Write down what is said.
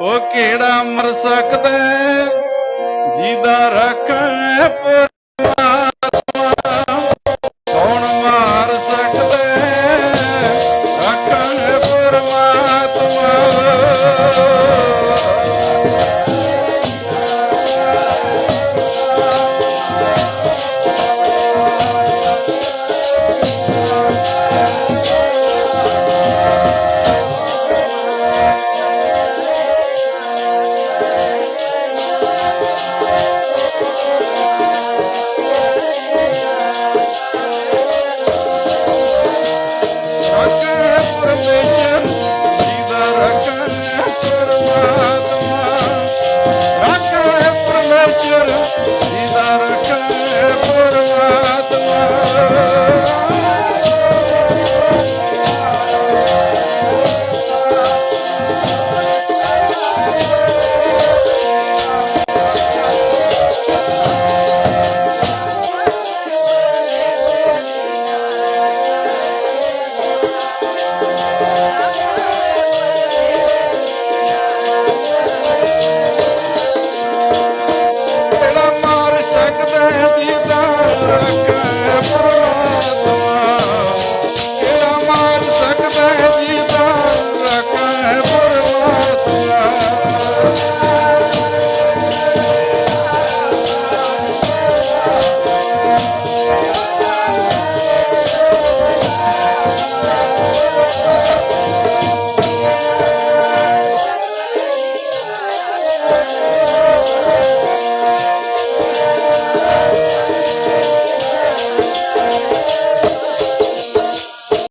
ਉਹ ਕਿਹੜਾ ਮਰ ਸਕਦਾ ਜਿਹਦਾ ਰੱਖੇ ਪਰਵਾਰ